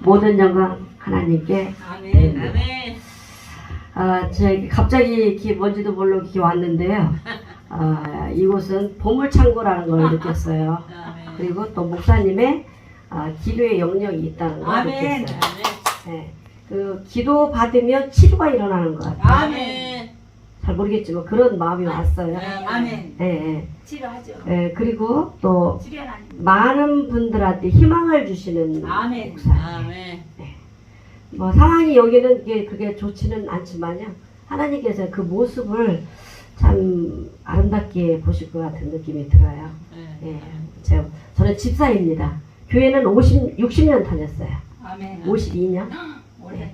모든 영광 하나님께 아멘. 아멘. 아, 제가 갑자기 이렇게 뭔지도 모르고 이렇게 왔는데요. 아, 이곳은 보물창고라는 걸 느꼈어요. 아멘. 그리고 또 목사님의 아, 기도의 영역이 있다는 걸 아멘. 느꼈어요. 네. 그 기도 받으면 치료가 일어나는 것 같아요. 아멘. 잘 모르겠지만 그런 마음이 왔어요. 아멘. 네, 네. 치료하죠. 네, 그리고 또 치료는. 많은 분들한테 희망을 주시는 아멘. 목사님. 아멘. 뭐 상황이 여기는 이게 그게 좋지는 않지만요. 하나님께서 그 모습을 참 아름답게 보실 것 같은 느낌이 들어요. 네. 예, 제가 저는 집사입니다. 교회는 50, 60년 다녔어요. 아멘. 52년. 올해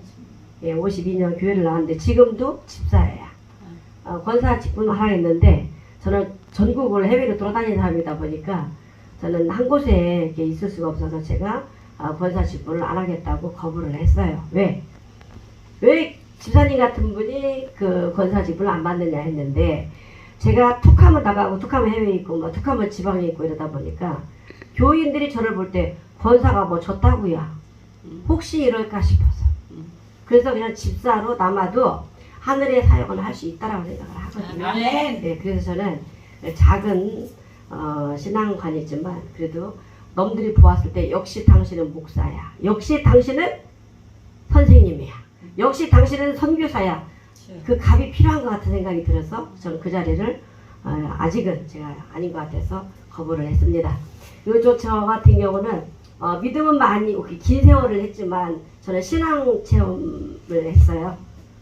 예, 52년 교회를 나왔는데 지금도 집사예요. 어, 권사 직분을 하라 했는데 저는 전국을 해외로 돌아다니는 사람이다 보니까 저는 한 곳에 이렇게 있을 수가 없어서 제가 어, 권사 직분을 안 하겠다고 거부를 했어요. 왜? 왜 집사님 같은 분이 그 권사 직분을 안 받느냐 했는데 제가 툭하면 나가고 툭하면 해외에 있고 뭐 툭하면 지방에 있고 이러다 보니까 교인들이 저를 볼 때 권사가 뭐 졌다고요. 혹시 이럴까 싶어서. 그래서 그냥 집사로 남아도 하늘의 사역을 할 수 있다라고 생각을 하거든요. 네, 그래서 저는 작은 어, 신앙관이지만 그래도 넘들이 보았을 때 역시 당신은 목사야. 역시 당신은 선생님이야. 역시 당신은 선교사야. 그 값이 필요한 것 같은 생각이 들어서 저는 그 자리를 어, 아직은 제가 아닌 것 같아서 거부를 했습니다. 그리고 저 같은 경우는 어, 믿음은 많이 긴 세월을 했지만 저는 신앙 체험을 했어요.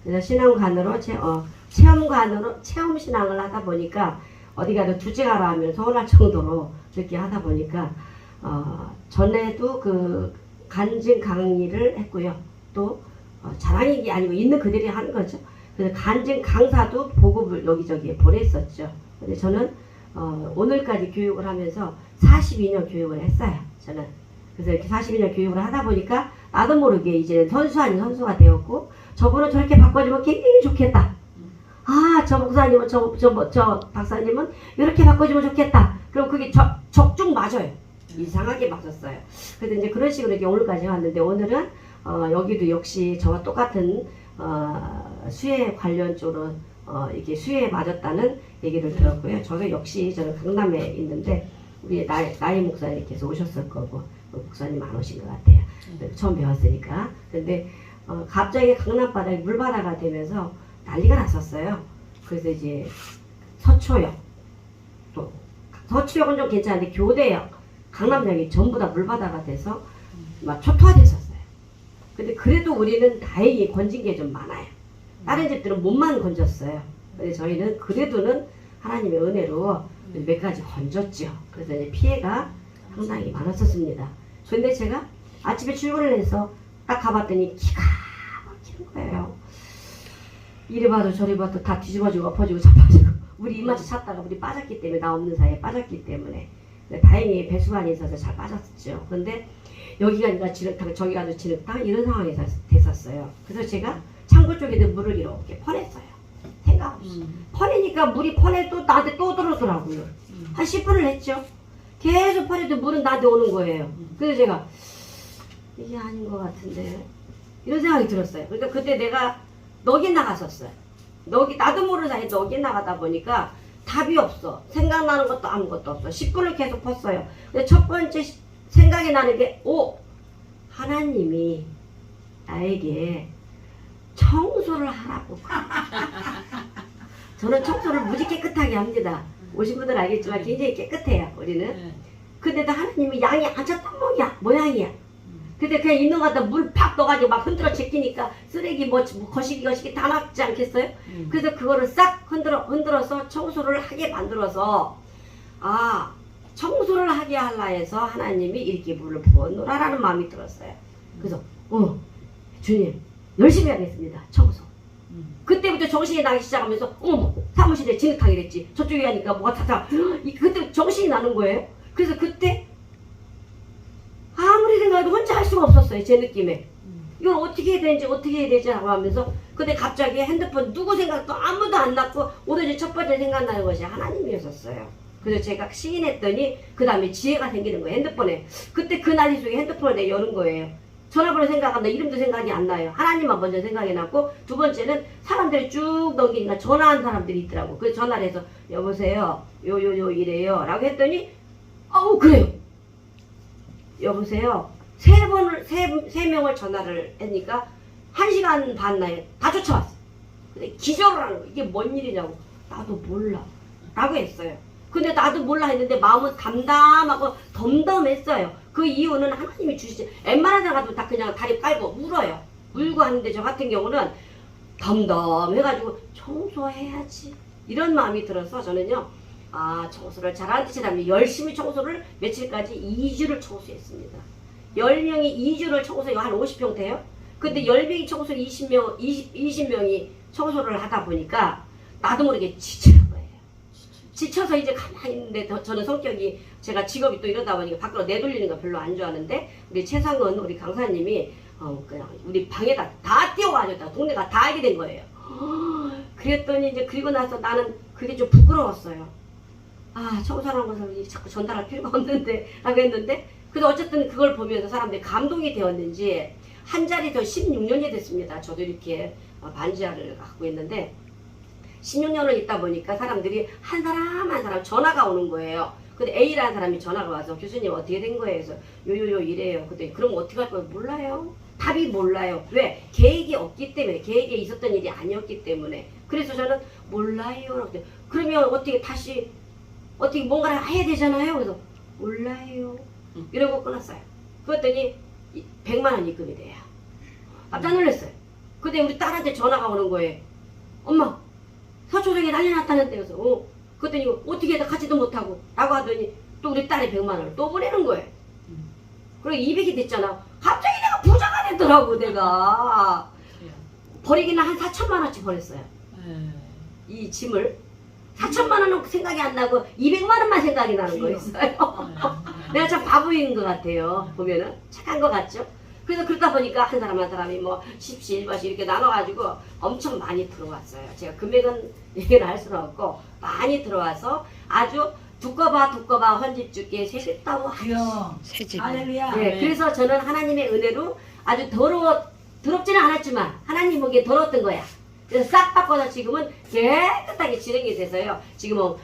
그래서 신앙관으로 체, 어, 체험관으로 체험 신앙을 하다 보니까 어디 가도 가라 하면 서운할 정도로 그렇게 하다 보니까 어, 전에도 그 간증 강의를 했고요. 또 어, 자랑이 아니고 있는 그들이 하는 거죠. 그래서 간증 강사도 보급을 여기저기 보냈었죠. 근데 저는 어, 오늘까지 교육을 하면서 42년 교육을 했어요. 저는 그래서 이렇게 42년 교육을 하다 보니까 나도 모르게 이제 선수 아닌 선수가 되었고 저분은 저렇게 바꿔주면 굉장히 좋겠다. 아, 저 목사님은 저, 저, 뭐, 저 박사님은 이렇게 바꿔주면 좋겠다. 그럼 그게 적, 적중 맞아요. 이상하게 맞았어요. 그래서 이제 그런 식으로 이렇게 오늘까지 왔는데 오늘은 어, 여기도 역시 저와 똑같은 어, 수혜 관련 쪽으로 어, 이게 수혜에 맞았다는 얘기를 들었고요. 저도 역시 저는 강남에 있는데 우리 나이, 나이 목사님께서 오셨을 거고 그 목사님 안 오신 것 같아요. 처음 배웠으니까. 근데 어, 갑자기 강남 바닥이 물바다가 되면서 난리가 났었어요. 그래서 이제 서초역 또 서초역은 좀 괜찮은데 교대역 강남역이 전부 다 물바다가 돼서 막 초토화됐었어요. 근데 그래도 우리는 다행히 건진 게 좀 많아요. 다른 집들은 몸만 건졌어요. 근데 저희는 그래도는 하나님의 은혜로 몇 가지 건졌죠. 그래서 이제 피해가 상당히 많았었습니다. 근데 제가 아침에 출근을 해서 딱 가봤더니 기가 막히는 거예요. 이리 봐도 저리 봐도 다 뒤집어지고 엎어지고 잡아지고 우리 이마치 찾다가 우리 빠졌기 때문에 나 없는 사이에 빠졌기 때문에 다행히 배수관이 있어서 잘 빠졌죠. 근데 여기 가니까 진흙탕 저기 가도 진흙탕 이런 상황이 됐- 됐었어요. 그래서 제가 창고 쪽에도 물을 이렇게 퍼냈어요. 생각 없이. 음. 퍼내니까 물이 퍼내 또 나한테 또 들어오더라고요. 한 10분을 했죠. 계속 퍼내도 물은 나한테 오는 거예요. 그래서 제가 이게 아닌 것 같은데 이런 생각이 들었어요. 그러니까 그때 내가 넋이 나갔었어요. 넋이 나도 모르는 사이에 넋이 나가다 보니까 답이 없어. 생각나는 것도 아무것도 없어. 10분을 계속 펐어요. 근데 첫 번째 시- 생각이 나는 게, 오! 하나님이 나에게 청소를 하라고. 저는 청소를 무지 깨끗하게 합니다. 오신 분들 알겠지만 굉장히 깨끗해요, 우리는. 네. 근데도 하나님이 양이 앉았단 모야 모양이야. 근데 그냥 있는 거 갖다 물 팍 넣어가지고 막 흔들어 제끼니까 쓰레기 뭐, 뭐 거시기 거시기 다 막지 않겠어요? 음. 그래서 그거를 싹 흔들어 흔들어서 청소를 하게 만들어서 아 청소를 하게 할라 해서 하나님이 이렇게 물을 부어놓으라라는 마음이 들었어요. 그래서 어 주님 열심히 하겠습니다 청소. 음. 그때부터 정신이 나기 시작하면서 어머 사무실에 진흙탕이 됐지 저쪽에 가니까 뭐가 다다 그때 정신이 나는 거예요. 그래서 그때 아무리 생각해도 혼자 없었어요 제 느낌에. 이걸 어떻게 해야 되는지 어떻게 해야 되지 하고 하면서 근데 갑자기 핸드폰 누구 생각도 아무도 안 났고 오로지 첫 번째 생각나는 것이 하나님이었었어요. 그래서 제가 시인했더니 그 다음에 지혜가 생기는 거예요 핸드폰에. 그때 그 난리 속에 핸드폰을 내가 여는 거예요. 전화번호 생각 안 나, 이름도 생각이 안 나요. 하나님만 먼저 생각이 났고, 두 번째는 사람들이 쭉 넘기니까 전화한 사람들이 있더라고. 그래서 전화를 해서, 여보세요, 요, 요, 요, 이래요. 라고 했더니, 어우, 그래요. 여보세요. 세 번을, 세, 세 명을 전화를 했니까, 한 시간 반 나에 다 쫓아왔어. 근데 기절을 하는 거. 이게 뭔 일이냐고. 나도 몰라. 라고 했어요. 근데 나도 몰라 했는데 마음은 담담하고 덤덤했어요. 그 이유는 하나님이 주시지. 웬만한 데 가도 다 그냥 다리 깔고 울어요. 울고 하는데 저 같은 경우는 덤덤해가지고 청소해야지. 이런 마음이 들어서 저는요. 아 청소를 잘하는 뜻이라면 열심히 청소를 며칠까지 2주를 청소했습니다. 10명이 2주를 청소해요. 한 50평 돼요? 근데 10명이 청소 20명, 20, 20명이 청소를 하다 보니까 나도 모르게 거예요. 지쳐서 이제 가만히 있는데 더- 저는 성격이 제가 직업이 또 이러다 보니까 밖으로 내돌리는 거 별로 안 좋아하는데 우리 최상은 우리 강사님이 어 그냥 우리 방에다 다 띄워가지고 동네가 다 알게 된 거예요. 그랬더니 이제 그리고 나서 나는 그게 좀 부끄러웠어요. 아 청소하는 것을 이 자꾸 전달할 필요가 없는데 라고 했는데 그래도 어쨌든 그걸 보면서 사람들이 감동이 되었는지 한 자리 더 16년이 됐습니다. 저도 이렇게 어, 반지하를 갖고 있는데 16년을 있다 보니까 사람들이 한 사람 한 사람 전화가 오는 거예요. 근데 A라는 사람이 전화가 와서 교수님 어떻게 된 거예요? 그래서 요요요 이래요. 근데 그럼 어떻게 할 거예요? 몰라요. 답이 몰라요. 왜? 계획이 없기 때문에 계획에 있었던 일이 아니었기 때문에 그래서 저는 몰라요. 그러면 어떻게 다시 어떻게 뭔가를 해야 되잖아요. 그래서 몰라요. 이러고 끊었어요. 그랬더니 100만 원 입금이 돼요. 깜짝 놀랐어요. 근데 우리 딸한테 전화가 오는 거예요. 엄마, 서초동에 난리 났다는데 그래서 어. 그랬더니 어떻게 해서 가지도 못하고 라고 하더니 또 우리 딸이 100만 원을 또 보내는 거예요. 그리고 200이 됐잖아. 갑자기 내가 부자가 됐더라고 내가. 버리기는 한 4천만 원치 버렸어요. 이 짐을. 4천만 원은 생각이 안 나고 200만 원만 생각이 나는 거였어요. 내가 참 바보인 것 같아요. 보면은 착한 것 같죠? 그래서 그러다 보니까 한 사람 한 사람이 뭐 10시, 1버시 이렇게 나눠가지고 엄청 많이 들어왔어요. 제가 금액은 얘기를 할 수는 없고 많이 들어와서 아주 두꺼봐 두꺼봐 헌집 주께 세겠다고 귀여워. 새집. 할렐루야. 네, 그래서 저는 하나님의 은혜로 아주 더러워, 더럽지는 않았지만 하나님 보기에 더러웠던 거야. 그래서 싹 바꿔서 지금은 깨끗하게 진행이 돼서요. 지금은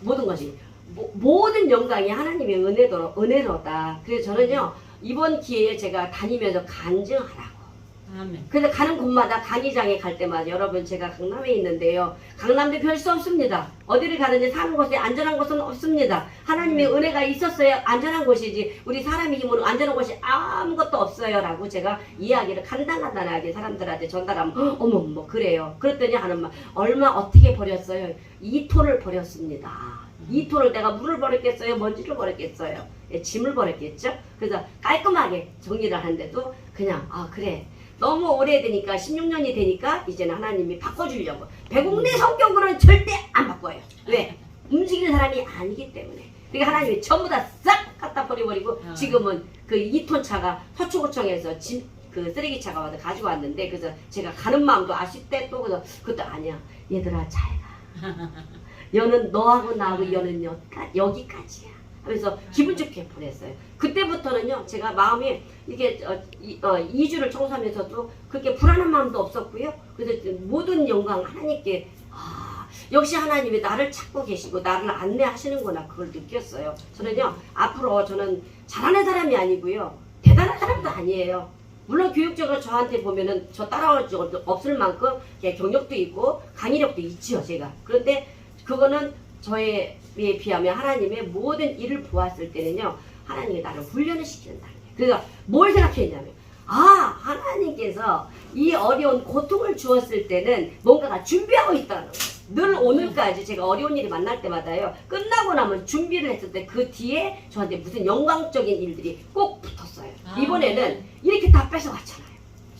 모든 것이 모, 모든 영광이 하나님의 은혜로 은혜로다. 그래서 저는요 이번 기회에 제가 다니면서 간증하라고. 아멘. 그래서 가는 곳마다 강의장에 갈 때마다 여러분 제가 강남에 있는데요. 강남도 별 수 없습니다. 어디를 가든지 사는 곳에 안전한 곳은 없습니다. 하나님의 은혜가 있었어야 안전한 곳이지 우리 사람의 힘으로 안전한 곳이 아무것도 없어요 라고 제가 이야기를 간단간단하게 사람들한테 전달하면 "헉, 어머 뭐 그래요. 그랬더니 하는 말 얼마 어떻게 버렸어요? 2톤을 버렸습니다. 2톤을 내가 물을 버렸겠어요? 먼지를 버렸겠어요? 예, 짐을 버렸겠죠? 그래서 깔끔하게 정리를 하는데도 그냥 아 그래 너무 오래되니까 16년이 되니까 이제는 하나님이 바꿔주려고 배국내 성경으로는 절대 안 바꿔요 왜? 움직이는 사람이 아니기 때문에 그러니까 하나님이 전부 다 싹 갖다 버려버리고 아. 지금은 그 2톤 차가 서초구청에서 짐, 그 쓰레기 차가 와서 가지고 왔는데 그래서 제가 가는 마음도 아쉽대 또 그래서 그것도 아니야 얘들아 잘가 여는 너하고 나하고 여는 여기까, 여기까지야 하면서 기분 좋게 보냈어요. 그때부터는요, 제가 마음이 이게 어, 이, 어, 2주를 청소하면서도 그렇게 불안한 마음도 없었고요. 그래서 모든 영광 하나님께 아, 역시 하나님이 나를 찾고 계시고 나를 안내하시는구나 그걸 느꼈어요. 저는요 앞으로 저는 잘하는 사람이 아니고요 대단한 사람도 아니에요. 물론 교육적으로 저한테 보면은 저 따라올 적 없을 만큼 예, 경력도 있고 강의력도 있지요 제가. 그런데 그거는 저에 비하면 하나님의 모든 일을 보았을 때는요 하나님이 나를 훈련을 시키는다는 거예요. 그래서 뭘 생각했냐면 아 하나님께서 이 어려운 고통을 주었을 때는 뭔가가 준비하고 있다는 거예요. 늘 오늘까지 제가 어려운 일이 만날 때마다요 끝나고 나면 준비를 했을 때 그 뒤에 저한테 무슨 영광적인 일들이 꼭 붙었어요. 아. 이번에는 이렇게 다 뺏어갔잖아요.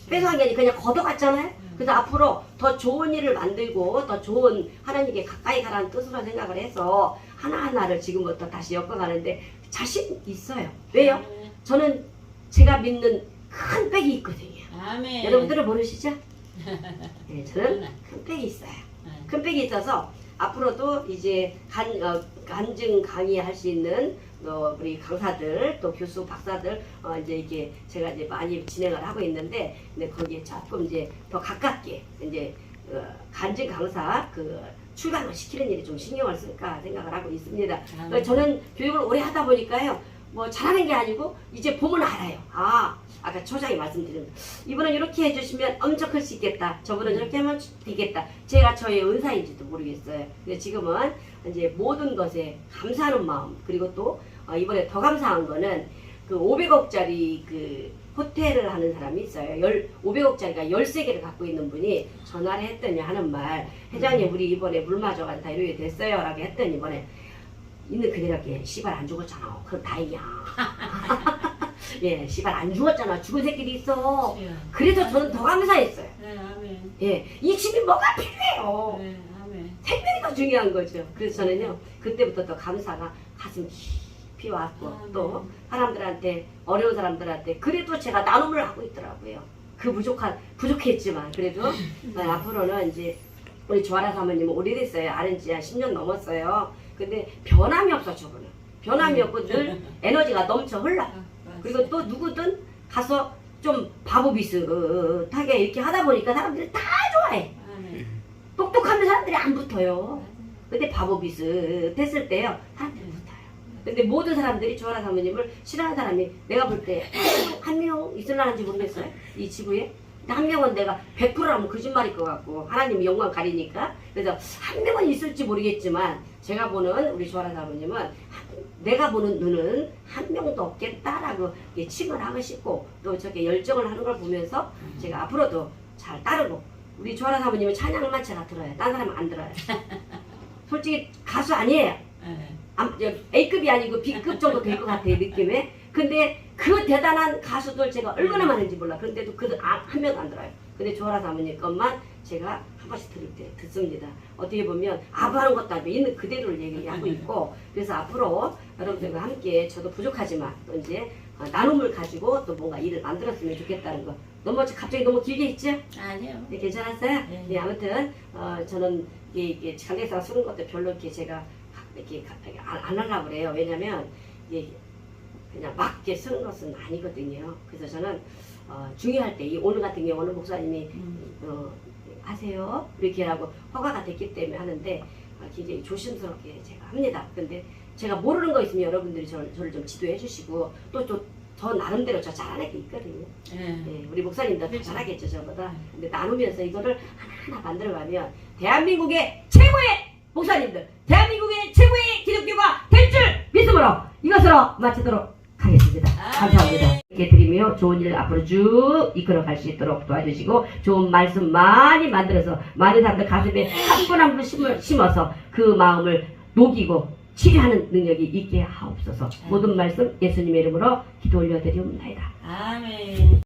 뺏어간 게 아니라 그냥 걷어갔잖아요. 그래서 앞으로 더 좋은 일을 만들고 더 좋은 하나님께 가까이 가라는 뜻으로 생각을 해서 하나하나를 지금부터 다시 엮어가는데 자신 있어요. 왜요? 저는 제가 믿는 큰 백이 있거든요. 아멘. 여러분들은 모르시죠? 네, 저는 큰 백이 있어요. 큰 백이 있어서 앞으로도 이제 간, 어, 간증 강의할 수 있는 또 우리 강사들 또 교수 박사들 어 이제 이게 제가 이제 많이 진행을 하고 있는데 근데 거기에 조금 이제 더 가깝게 이제 어 간증 강사 그 출강을 시키는 일이 좀 신경을 쓸까 생각을 하고 있습니다. 그러니까 저는 교육을 오래 하다 보니까요. 뭐 잘하는 게 아니고 이제 보면 알아요. 아 아까 초장이 말씀드린 이분은 이렇게 해주시면 엄청 클 수 있겠다. 저분은 이렇게 하면 되겠다. 제가 저의 은사인지도 모르겠어요. 근데 지금은 이제 모든 것에 감사하는 마음 그리고 또 어, 이번에 더 감사한 거는 그 500억짜리 그 호텔을 하는 사람이 있어요. 열 500억짜리가 13개를 갖고 있는 분이 전화를 했더니 하는 말 회장님 우리 이번에 물 마저간다 이렇게 됐어요 라고 했더니 이번에 있는 그대로게 씨발 안 죽었잖아. 그럼 다행이야. 예, 씨발 안 죽었잖아. 죽은 새끼도 있어. 그래서 저는 더 감사했어요. 네, 아멘. 예, 이 집이 뭐가 필요해요. 네, 아멘. 생명이 더 중요한 거죠. 그래서 저는요, 그때부터 더 감사가 가슴 깊이 왔고, 아, 네. 또 사람들한테, 어려운 사람들한테, 그래도 제가 나눔을 하고 있더라고요. 그 부족한, 부족했지만, 그래도 어, 앞으로는 이제, 우리 조아라 사모님은 오래됐어요. 아는 지한 10년 넘었어요. 근데 변함이 없어, 저분은. 변함이 없고 늘 에너지가 넘쳐 흘러. 그리고 또 누구든 가서 좀 바보 비슷하게 이렇게 하다 보니까 사람들이 다 좋아해. 아멘. 똑똑하면 사람들이 안 붙어요. 근데 바보 비슷했을 때요, 사람들이 붙어요. 근데 모든 사람들이 조아라 사모님을 싫어하는 사람이 내가 볼 때 한명 있을라는지 모르겠어요. 이 지구에. 한 명은 내가 100%라면 거짓말일 것 같고 하나님이 영광 가리니까 그래서 한 명은 있을지 모르겠지만 제가 보는 우리 조아라 사모님은 한- 내가 보는 눈은 한 명도 없겠다라고 칭을 하고 싶고 또 저렇게 열정을 하는 걸 보면서 제가 앞으로도 잘 따르고 우리 조아라 사모님은 찬양만 제가 들어요. 딴 사람은 안 들어요. 솔직히 가수 아니에요. 네. A급이 아니고 B급 정도 될 것 같아요 느낌에. 근데 그 대단한 가수들 제가 얼마나 많은지 몰라. 그런데도 그한 명도 안 들어요. 근데 조아라 사모님 것만 제가 한 번씩 들을 때 듣습니다. 어떻게 보면 아부하는 것도 아니고 있는 그대로를 얘기하고 있고 그래서 앞으로 여러분들과 함께 저도 부족하지만 또 이제 어, 나눔을 가지고 또 뭔가 일을 만들었으면 좋겠다는 거. 너무 갑자기 너무 길게 했죠? 아니요. 네, 괜찮았어요? 네. 네, 아무튼 어, 저는 이게, 이게 장례상 쓰는 것도 별로 이렇게 제가 이렇게 가- 안, 안 하려고 그래요. 왜냐면 이게 그냥 막 이렇게 쓰는 것은 아니거든요. 그래서 저는 어, 중요할 때 이 오늘 같은 경우는 목사님이 음. 어, 하세요 이렇게 하고 허가가 됐기 때문에 하는데 어, 굉장히 조심스럽게 제가 합니다. 근데 제가 모르는 거 있으면 여러분들이 저를, 저를 좀 지도해 주시고 또저 나름대로 저 잘하는 게 있거든요. 네. 네, 우리 목사님도 더 그렇죠. 잘하겠죠 저보다. 근데 나누면서 이거를 하나하나 만들어가면 대한민국의 최고의 목사님들, 대한민국의 최고의 기독교가 될 줄 믿음으로 이것으로 마치도록 하겠습니다. 감사합니다. 이렇게 드리며 좋은 일 앞으로 쭉 이끌어 갈 수 있도록 도와주시고 좋은 말씀 많이 만들어서 많은 사람들 가슴에 한 분 한 분 심어서 그 마음을 녹이고 치료하는 능력이 있게 하옵소서. 모든 말씀 예수님의 이름으로 기도 올려드리옵나이다. 아멘.